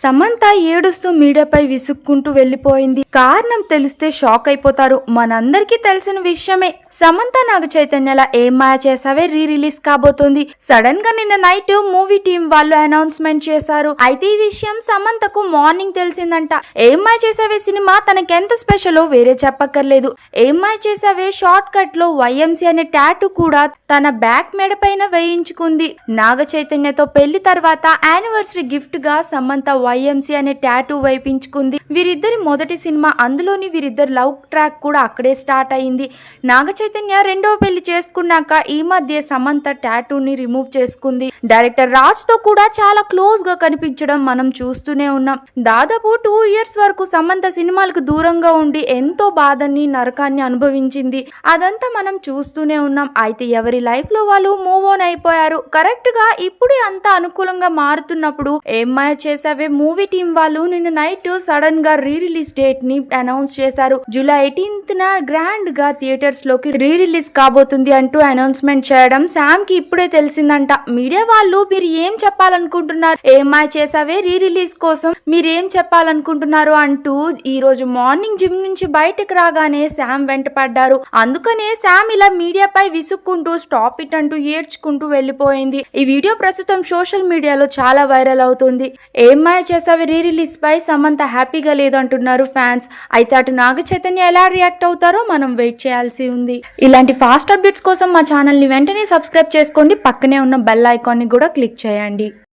సమంత ఏడుస్తూ మీడియాపై విసుక్కుంటూ వెళ్ళిపోయింది. కారణం తెలిస్తే షాక్ అయిపోతారు. మనందరికీ తెలిసిన విషయమే. సమంత నాగ చైతన్యల ఏం మాయ చేసావే రీ రిలీజ్ కాబోతోంది. సడన్గా నిన్న నైట్ మూవీ టీం వాళ్ళు అనౌన్స్మెంట్ చేశారు. అయితే ఈ విషయం సమంతకు మార్నింగ్ తెలిసిందంట. ఏం మాయ చేసావే సినిమా? తనకెంత స్పెషల్? వేరే చెప్పక్కర్లేదు. ఏం మాయ చేసావే షార్ట్ కట్లో వైఎంసీ అనే టాటూ కూడా తన బ్యాక్ మెడ పైన వేయించుకుంది. నాగ చైతన్యతో పెళ్ళి తర్వాత యానివర్సరీ గిఫ్ట్గా సమంత వైఎంసీ అనే టాటూ వేయించుకుంది వీరిద్దరి మొదటి సినిమా అందులోని వీరిద్దరి లవ్ ట్రాక్ కూడా అక్కడే స్టార్ట్ అయింది. నాగ చైతన్య రెండవ పెళ్ళి చేసుకున్నాక ఈ మధ్య సమంత టాటూని రిమూవ్ చేసుకుంది. డైరెక్టర్ రాజ్తో కూడా చాలా క్లోజ్గా కనిపించడం మనం చూస్తూనే ఉన్నాం. దాదాపు టూ ఇయర్స్ వరకు సమంత సినిమాలకు దూరంగా ఉండి ఎంతో బాధని నరకాన్ని అనుభవించింది. అదంతా మనం చూస్తూనే ఉన్నాం. అయితే ఎవరి లైఫ్లో వాళ్ళు మూవ్ ఆన్ అయిపోయారు? కరెక్ట్గా ఇప్పుడే అంత అనుకూలంగా మారుతున్నప్పుడు ఏమ్మాయ చేసావే మూవీ టీం వాళ్ళు నిన్న నైట్ సడన్గా రీ రిలీజ్ డేట్ని అనౌన్స్ చేశారు. జూలై ఎయిటీన్త్ న గ్రాండ్గా థియేటర్స్లోకి రీ రిలీజ్ కాబోతుంది అంటూ అనౌన్స్మెంట్ చేయడం శామ్కి ఇప్పుడే తెలిసిందంట. మీడియా వాళ్ళు మీరు ఏం చెప్పాలనుకుంటున్నారు? ఏమై చేసావే రీ రిలీజ్ కోసం? మీరేం చెప్పాలనుకుంటున్నారు? అంటూ ఈ రోజు మార్నింగ్ జిమ్ నుంచి బయటకు రాగానే శామ్ వెంట పడ్డారు. అందుకనే శామ్ ఇలా మీడియాపై విసుక్కుంటూ స్టాప్ ఇట్ అంటూ ఏడ్చుకుంటూ వెళ్ళిపోయింది. ఈ వీడియో ప్రస్తుతం సోషల్ మీడియాలో చాలా వైరల్ అవుతుంది. ఏమై చేసావి రీ రిలీజ్ పై సమంత హ్యాపీగా లేదు అంటున్నారు ఫ్యాన్స్. అయితే అటు నాగ చైతన్య ఎలా రియాక్ట్ అవుతారో మనం వెయిట్ చేయాల్సి ఉంది. ఇలాంటి ఫాస్ట్ అప్డేట్స్ కోసం మా ఛానల్ని వెంటనే సబ్స్క్రైబ్ చేసుకోండి. పక్కనే ఉన్న బెల్ ఐకాన్ని కూడా క్లిక్ చేయండి.